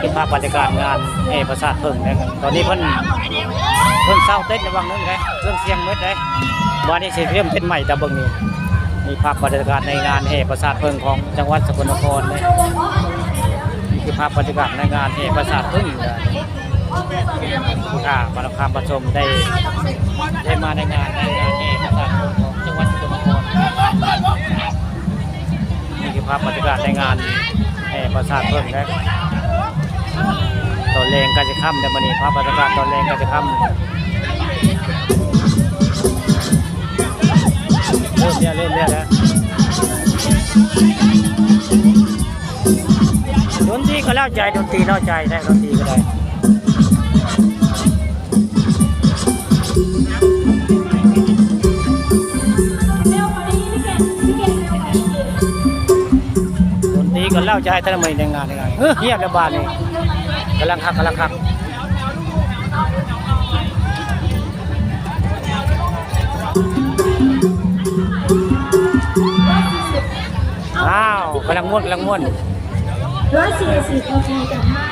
เป็นภาพบรรยากาศงานเอประสาทเพิ่งนะตอนนี้เพิ่นเพิ่นเศร้าเต้นในวังนึงไงเครื่องเสียงมืดเลยวันนี้สิเริ่มเต้นใหม่ตะเบิงนี่มีภาพบรรยากาศในงานเอประสาทเพิ่งของจังหวัดสกลนครเลยนี่คือภาพบรรยากาศในงานเอประสาทเพิ่งเลยผู้ข่ามาลำคำประชมได้ได้มาในงานในงานเอประสาทเพิ่งของจังหวัดสกลนครนี่คือภาพบรรยากาศในงานแห่ประสาทเพิ่มนะ ตอนแรงก็จะค่ำในวันนี้ภาพบรรยากาศตอนแรงก็จะค่ำเริ่มเรื่อยเริ่มเรื่ยแล้วดนตรีก็เล่าใจดนตรีเล่าใจได้ดนตรีก็ได้ก็เล่าใจท่านไม่ในงานในงานเฮียบแล้วบ้านนี่ กำลังคักกำลังคักอ้าวกำลังม้วนกำลังม้วนร้อยสี่สิบโอเคจะให้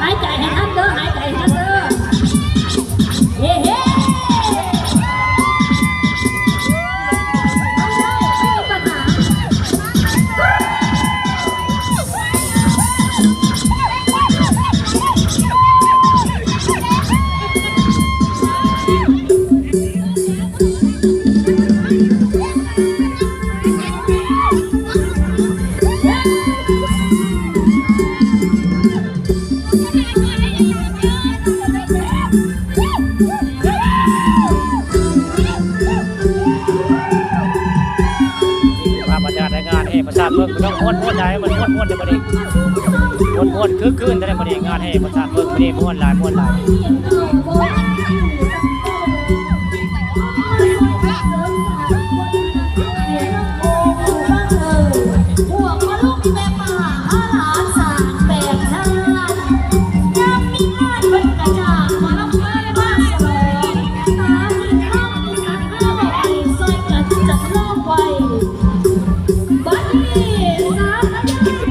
หายใจให้ท่านเด้อหายใจให้ เพิ่งต้องม้วนม้วนใดมันม้วนม้วนในประเด็นม้วนม้วนคือคืนในประเด็นงานให้ประชาทเพิ่งประเด็นม้วนหลายม้วนหลาย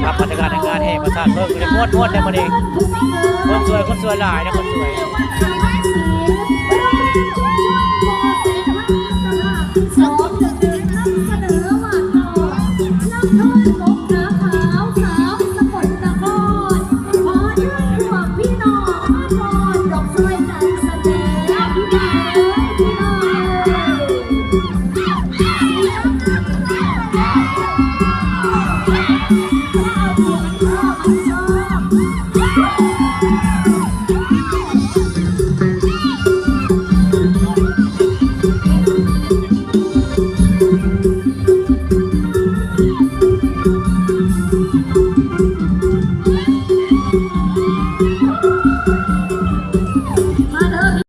ครับบรรยากาศในงานแห่ประสาทเพิ่งประเด็นม่วนม่วนในประเด็นคนสวยคนสวยหลายนะคนสวย